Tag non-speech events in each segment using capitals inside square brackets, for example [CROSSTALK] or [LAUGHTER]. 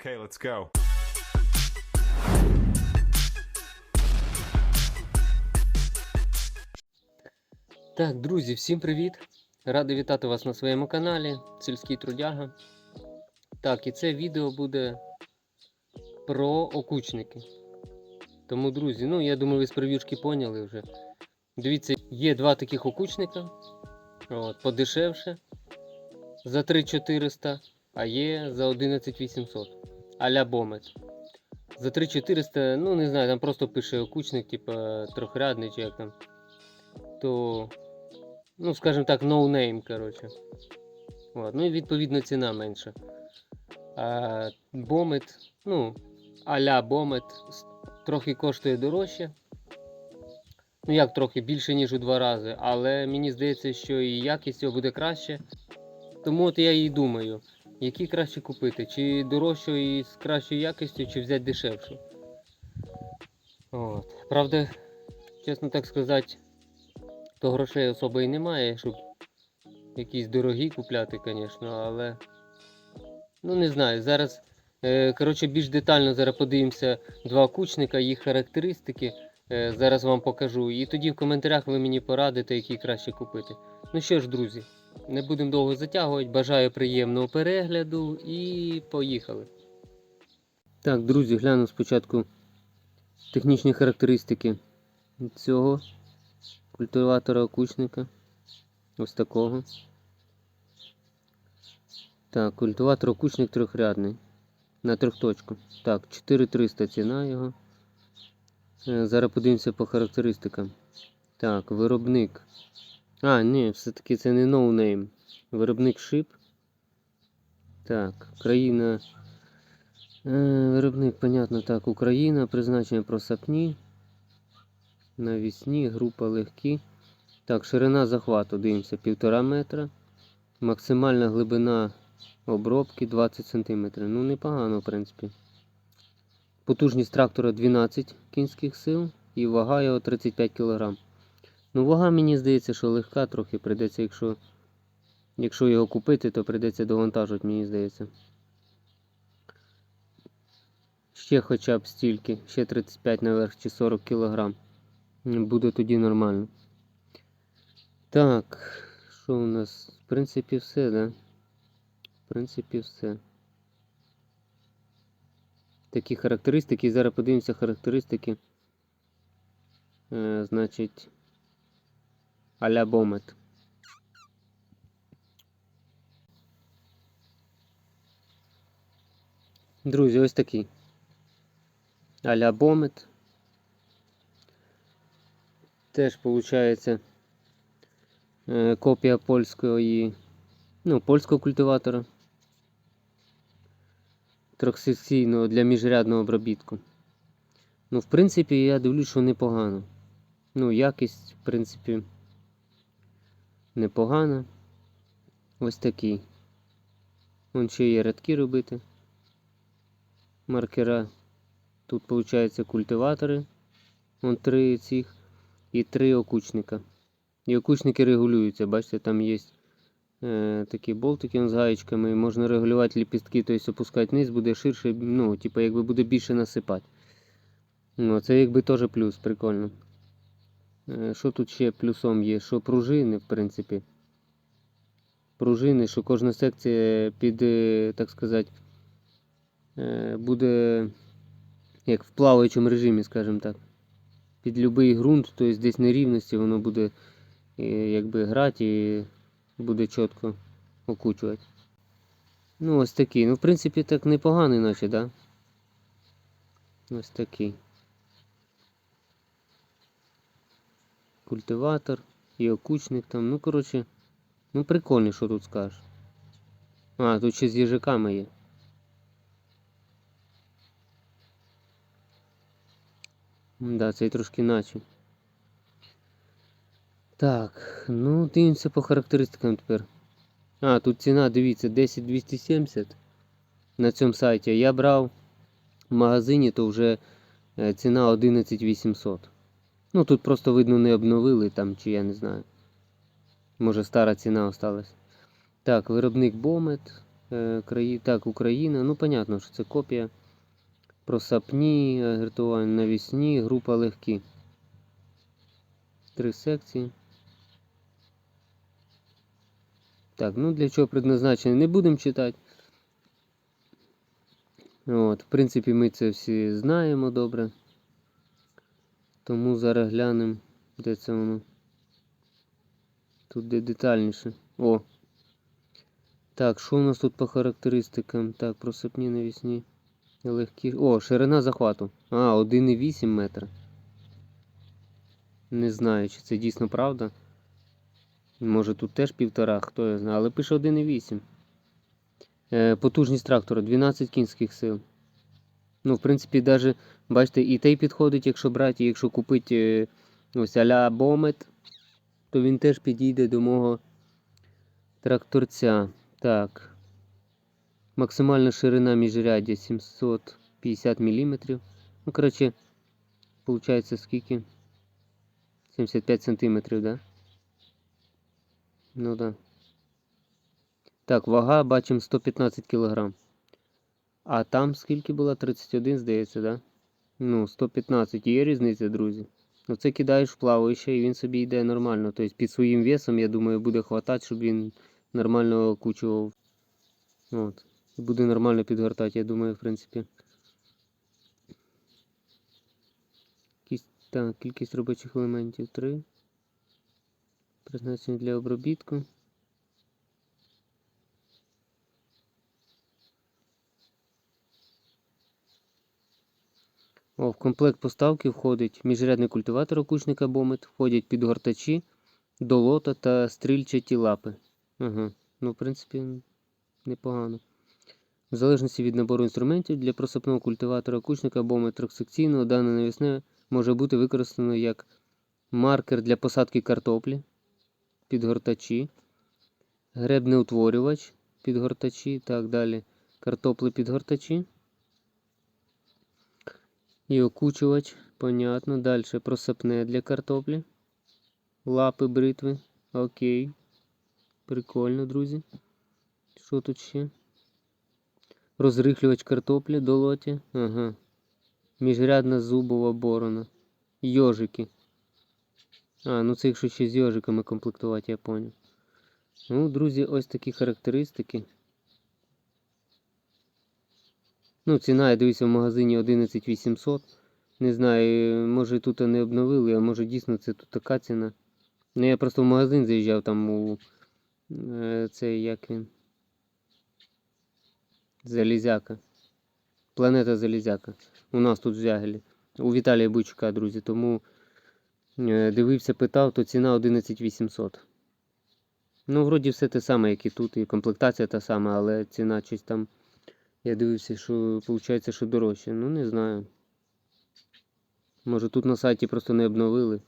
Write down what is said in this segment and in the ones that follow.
Okay, let's go. Так, друзі, всім привіт! Радий вітати вас на своєму каналі Сільський Трудяга. Так, і це відео буде про окучники. Тому, друзі, ну я думаю, ви з прев'юшки поняли вже. Дивіться, є два таких окучника. От, подешевше за 3400, а є за 11800. Аля Бомет. За 3400, ну не знаю, там просто пише окучник, типа трьохрядний чи як там. То ну, скажімо так, no name, коротше. От. Ну і відповідно ціна менша. А Бомет, ну, а-ля Бомет трохи коштує дорожче. Ну як трохи більше, ніж у два рази, але мені здається, що і якість його буде краще. Тому от я і думаю, які краще купити, чи дорожчу і з кращою якістю, чи взяти дешевшу. От. Правда, чесно так сказати, то грошей особо і немає, щоб якісь дорогі купляти, звісно, але. Ну не знаю. Зараз, е, коротше, більш детально зараз подивимося два кучника, їх характеристики. Е, зараз вам покажу. І тоді в коментарях ви мені порадите, які краще купити. Ну що ж, друзі, не будемо довго затягувати. Бажаю приємного перегляду і поїхали. Так, друзі, гляну спочатку технічні характеристики цього культиватора окучника. Ось такого. Так, культиватор окучник трьохрядний. На трьохточку. Так, 4300 ціна його. Е, Зараз подивимося по характеристикам. Так, виробник. А, ні, все-таки це не ноунейм. Виробник шип. Так, країна. Е, виробник, понятно, так, Україна, призначення просапні. Навісні, група легкі. Так, ширина захвату, дивимося, 1,5 метра. Максимальна глибина обробки 20 см. Ну, непогано, в принципі. Потужність трактора 12 кінських сил і вага його 35 кг. Ну, вага, мені здається, що легка трохи прийдеться, якщо, якщо його купити, то прийдеться довантажувати, мені здається. Ще хоча б стільки, ще 35 наверх чи 40 кг. Буде тоді нормально. Так, що у нас? В принципі, все, да? В принципі, все. Такі характеристики. Зараз подивимося характеристики. Е, значить, аля Бомет. Друзі, ось такий. Аля Бомет. Теж виходить е, копія польської, ну, польського культиватора. Трьохсекційного для міжрядного обробітку. Ну, в принципі, я дивлюсь, що непогано. Ну, якість, в принципі, непогана. Ось такий. Вон ще є рядки робити. Маркера. Тут, виходить, культиватори. Вон три цих і три окучника. І окучники регулюються. Бачите, там є е, такі болтики з гаєчками. Можна регулювати ліпістки, тобто опускати вниз, буде ширше, ну, типу, якби буде більше насипати. Ну, це якби теж плюс, прикольно. Е, що тут ще плюсом є? Що пружини, в принципі. Пружини, що кожна секція під, е, так сказати, е, буде як в плаваючому режимі, скажімо так. Під будь-який ґрунт, тобто десь нерівності, воно буде якби грати і буде чітко окучувати. Ну, ось такий. Ну, в принципі, так непоганий, наче, да? Ось такий. Культиватор і окучник там. Ну, коротше, ну прикольно, що тут скажеш. А, тут ще з їжаками є. Да, цей трошки наче. Так, ну дивимося по характеристикам тепер. А, тут ціна, дивіться, 10270 на цьому сайті. Я брав в магазині, то вже е, ціна 11800. Ну тут просто видно не обновили там, чи я не знаю. Може стара ціна осталась. Так, виробник Бомет. Е, краї... Так, Україна. Ну, понятно, що це копія. Просапні, агритування навісні, група легкі. Три секції. Так, ну для чого предназначені, не будемо читати. От, в принципі, ми це всі знаємо добре. Тому зараз глянемо, де це воно. Тут де детальніше. О! Так, що у нас тут по характеристикам? Так, просипні навісні. Легкі. О, ширина захвату. А, 1,8 метра. Не знаю, чи це дійсно правда. Може тут теж півтора, хто я знає, але пише 1,8. Е, потужність трактора 12 кінських сил. Ну, в принципі, навіть, бачите, і той підходить, якщо брати, якщо купити е, ось аля Бомет, то він теж підійде до мого тракторця. Так. Максимальна ширина міжряддя 750 мм. Ну, коротше, виходить скільки? 75 см, да? Ну да. Так, вага бачимо 115 кг. А там скільки було? 31, здається, да? Ну, 115. Є різниця, друзі. Ну це кидаєш в плаваюче і він собі йде нормально. Тобто під своїм весом, я думаю, буде хватати, щоб він нормально окучував. От. Буде нормально підгортати, я думаю, в принципі. Кість, так, кількість робочих елементів 3. Призначені для обробітку. О, в комплект поставки входить міжрядний культиватор окучника Бомет, входять підгортачі, долота та стрільчаті лапи. Ага. Ну, в принципі, непогано. В залежності від набору інструментів для просипного культиватора окучника Бомет трьохсекційного дане навісне може бути використано як маркер для посадки картоплі, підгортачі, гребнеутворювач, підгортачі, так далі, картопли підгортачі. І окучувач, понятно. Далі просипне для картоплі. Лапи бритви. Окей. Прикольно, друзі. Що тут ще? Розрихлювач картоплі до лоті. Ага. Міжрядна зубова борона. Йожики. А, ну це якщо ще з йожиками комплектувати, я поняв. Ну, друзі, ось такі характеристики. Ну, ціна, я дивився в магазині 11800. Не знаю, може тут не обновили, а може дійсно це тут така ціна. Ну, я просто в магазин заїжджав там у е, цей як він. Залізяка. Планета Залізяка. У нас тут в. У Віталія Буйчука, друзі. Тому е, дивився, питав, то ціна 11800. Ну, вроді все те саме, як і тут, і комплектація та сама, але ціна щось там. Я дивився, що виходить, що дорожче. Ну, не знаю. Може тут на сайті просто не обновили.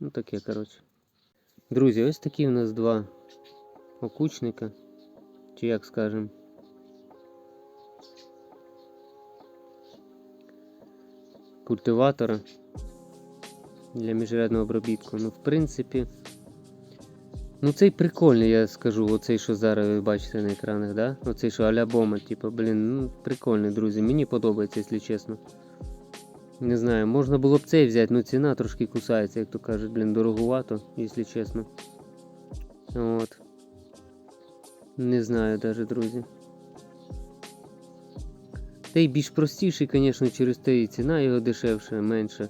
Ну таке, коротше. Друзі, ось такі у нас два окучника. Чи як скажем. Культиватора для міжрядного обробітку. Ну, в принципі. Ну цей прикольний, я скажу, оцей, що зараз ви бачите на екранах, да? Оцей, що аля бома, типу, блін, ну прикольний, друзі. Мені подобається, якщо чесно. Не знаю, можна було б цей взяти, але ціна трошки кусається, як то кажуть, блін, дорогувато, якщо чесно. От. Не знаю даже, друзі. Той більш простіший, звісно, через те і ціна його дешевша, менша.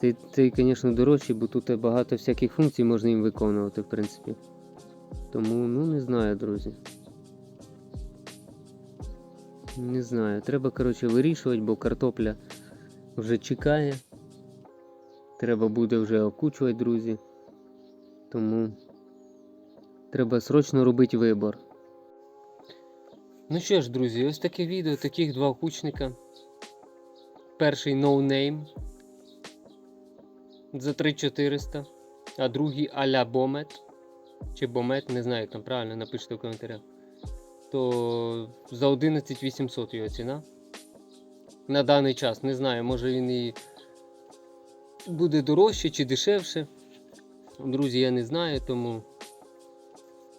Цей, цей, звісно, дорожчий, бо тут багато всяких функцій можна їм виконувати, в принципі. Тому, ну, не знаю, друзі. Не знаю. Треба, коротше, вирішувати, бо картопля вже чекає. Треба буде вже окучувати, друзі. Тому треба срочно робити вибор. Ну що ж, друзі, ось таке відео, таких два окучника. Перший no name за 3400, а другий а-ля Бомет. Чи Бомет, не знаю, як там правильно, напишіть в коментарях. То за 11800 його ціна. На даний час. Не знаю, може він і буде дорожче чи дешевше. Друзі, я не знаю, тому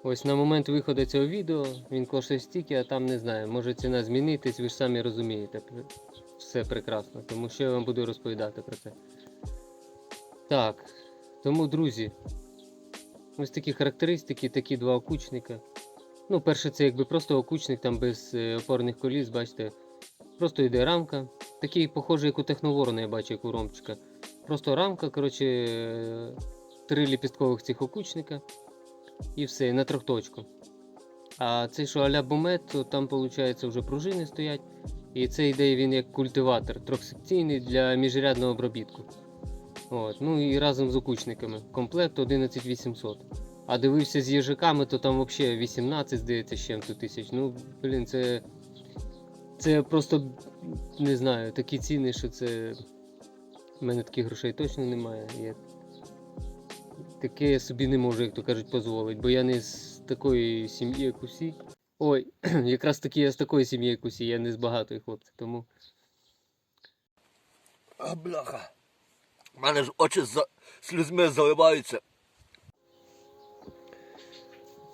Ось на момент виходу цього відео він коштує стільки, а там не знаю, може ціна змінитись, ви ж самі розумієте. Все прекрасно, тому що я вам буду розповідати про це. Так, тому, друзі, ось такі характеристики, такі два окучника. Ну, перше, це якби просто окучник там без е, опорних коліс, бачите, просто йде рамка. Такий похожий, як у техноворона, я бачу, як у ромчика. Просто рамка, коротше, е, три ліпісткових цих окучника і все, і на трьохточку. А цей, що аля бомет, то там, виходить, вже пружини стоять. І це йде він як культиватор, трьохсекційний для міжрядного обробітку. От. Ну і разом з окучниками. Комплект 11800. А дивився з їжаками, то там взагалі 18, здається, з чим-то тисяч. Ну, блін, це. Це просто не знаю, такі ціни, що це. У мене таких грошей точно немає. Я... Таке я собі не можу, як то кажуть, дозволити, бо я не з такої сім'ї, як усі. Ой, [CLEARS THROAT] якраз таки я з такої сім'ї, як усі, я не з багатої хлопці, тому. А бляха. У мене ж очі за... слізьми заливаються.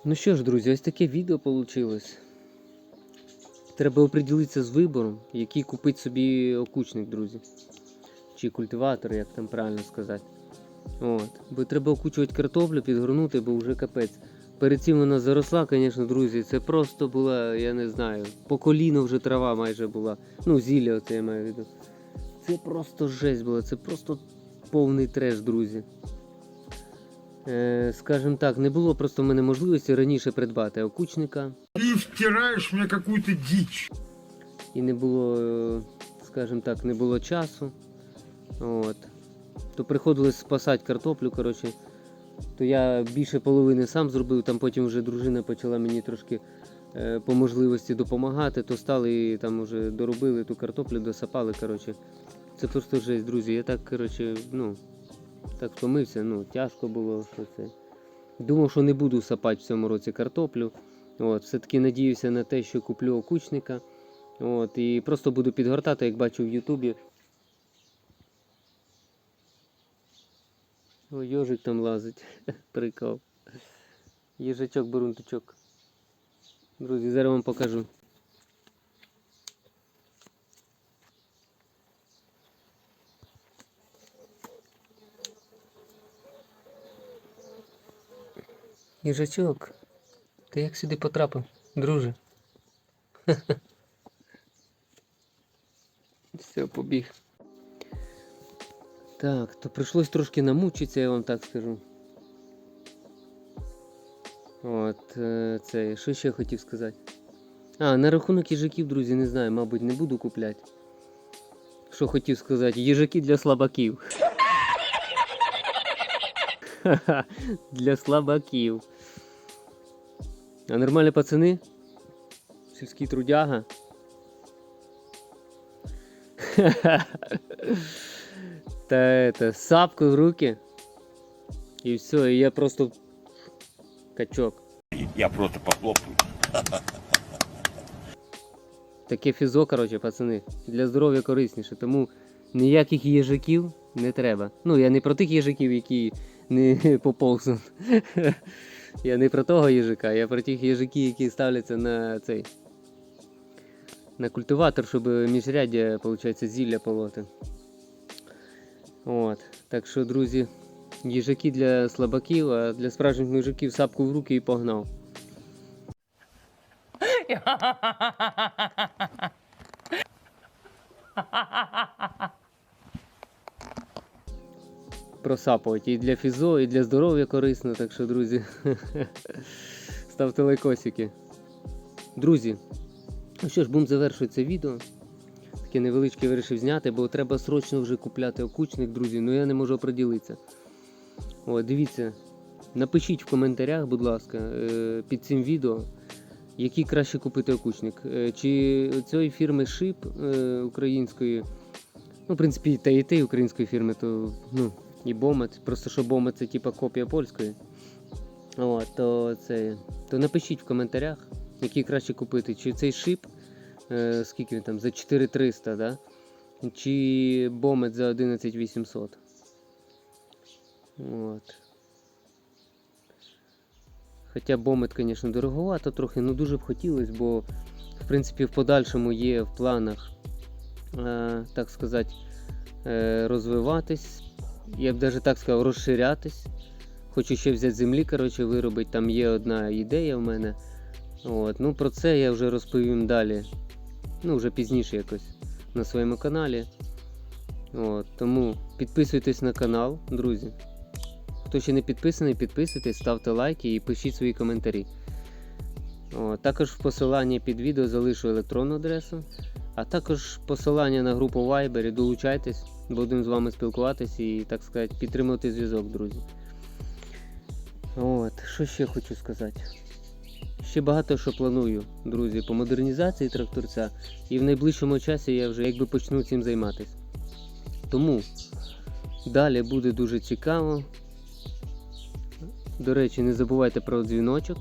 Ну що ж, друзі, ось таке відео вийшло. Треба оприділитися з вибором, який купить собі окучник, друзі. Чи культиватор, як там правильно сказати. От. Бо треба окучувати картоплю, підгорнути, бо вже капець. Перед цим вона заросла, звісно, друзі. Це просто була, я не знаю, по коліно вже трава майже була. Ну, зілля оце я маю в виду. Це просто жесть була, це просто повний треш, друзі. Е, скажімо так, не було просто в мене можливості раніше придбати окучника. Ты втираешь мне какую-то дичь. і не було, е, скажімо так, не було часу. От. То приходилось спасати картоплю, коротше. То я більше половини сам зробив, там потім вже дружина почала мені трошки е, по можливості допомагати, то стали і там вже доробили ту картоплю, досапали. коротше. Це просто жесть, друзі. Я так, коротше, ну, так втомився, ну, тяжко було, що це. Думав, що не буду сапати в цьому році картоплю. От, все-таки надіюся на те, що куплю окучника. От, і просто буду підгортати, як бачу в Ютубі. О, йожик там лазить. [LAUGHS] Прикол. Їжачок бурунтучок. Друзі, зараз вам покажу. Їжачок, ти як сюди потрапив, друже? [LAUGHS] Все, побіг. Так, то прийшлось трошки намучитися, я вам так скажу. От, е, це, що ще хотів сказати? А, на рахунок їжаків, друзі, не знаю, мабуть, не буду купляти. Що хотів сказати? Їжаки для слабаків. [LAUGHS] Для слабаків. А нормальні пацани? Сільський трудяга. [LAUGHS] Та это, сапку в руки. И все, и я просто качок. Я просто похлопаю. Таке фізо, коротше, пацани, для здоров'я корисніше, тому ніяких їжаків не треба. Ну, я не про тих їжаків, які не [LAUGHS] поповзуть. Я не про того їжака, я про тих їжаків, які ставляться на цей. На культиватор, щоб міжряддя, виходить, зілля полоти. От. Так що, друзі, їжаки для слабаків, а для справжніх мужиків сапку в руки і погнав. [LAUGHS] Просапувати і для фізо, і для здоров'я корисно, так що, друзі, [LAUGHS] ставте лайкосики. Друзі, ну що ж, будемо завершувати це відео. Таке невеличке вирішив зняти, бо треба срочно вже купляти окучник, друзі, ну я не можу оприділитися. О, дивіться, напишіть в коментарях, будь ласка, е, під цим відео, який краще купити окучник. Е, Чи цієї фірми Шип е, української, ну, в принципі, та і те української фірми, то ну, і Бомет. Просто що Бомет це типа копія польської. О, то, це, то напишіть в коментарях, який краще купити. Чи цей шип, е, скільки він там, за 4300, да? чи Бомет за 11800. От. Хоча бомет, звісно, дороговато трохи, ну дуже б хотілося, бо в принципі в подальшому є в планах, е, так сказати, е, розвиватись. Я б навіть так сказав, розширятись. Хочу ще взяти землі, коротше, виробити. Там є одна ідея в мене. От. Ну, про це я вже розповім далі. Ну, вже пізніше якось на своєму каналі. От. Тому підписуйтесь на канал, друзі. Хто ще не підписаний, підписуйтесь, ставте лайки і пишіть свої коментарі. О, також в посиланні під відео залишу електронну адресу, а також посилання на групу Viber. Долучайтесь, будемо з вами спілкуватись і, так сказати, підтримувати зв'язок, друзі. От, що ще хочу сказати? Ще багато що планую, друзі, по модернізації тракторця, і в найближчому часі я вже якби почну цим займатися. Тому далі буде дуже цікаво. До речі, не забувайте про дзвіночок.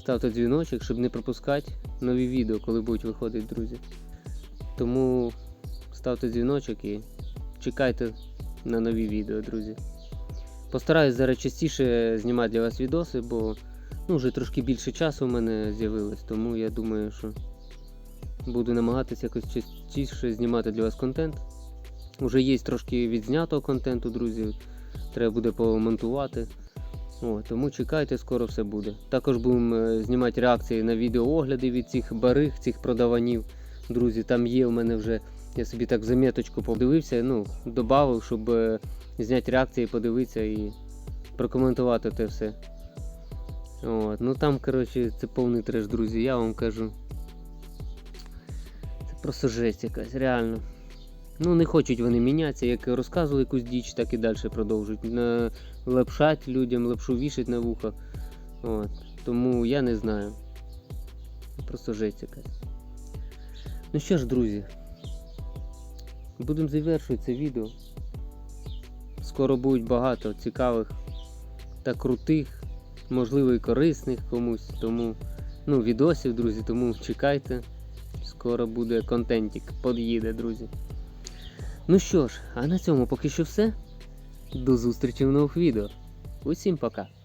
Ставте дзвіночок, щоб не пропускати нові відео, коли будуть виходити, друзі. Тому ставте дзвіночок і чекайте на нові відео, друзі. Постараюсь зараз частіше знімати для вас відоси, бо ну, вже трошки більше часу в мене з'явилось, тому я думаю, що буду намагатися якось частіше знімати для вас контент. Уже є трошки відзнятого контенту, друзі. Треба буде помонтувати. О, тому чекайте, скоро все буде. Також будемо е, знімати реакції на відеоогляди від цих бариг, цих продаванів. Друзі, там є в мене вже. Я собі так в заметочку подивився, ну, додав, щоб е, зняти реакції, подивитися і прокоментувати те все. От, ну там, коротше, це повний треш, друзі, я вам кажу. Це просто жесть якась, реально. Ну, не хочуть вони мінятися, як розказували якусь діч, так і далі продовжують. Лепшать людям, лепшу вішать на вухо. От. Тому я не знаю. Просто жесть якась. Ну що ж, друзі, будемо завершувати це відео. Скоро будуть багато цікавих та крутих, можливо і корисних комусь. Тому, ну, відосів, друзі, тому чекайте. Скоро буде контентик, под'їде, друзі. Ну що ж, а на цьому поки що все. До зустрічі в нових відео. Усім пока!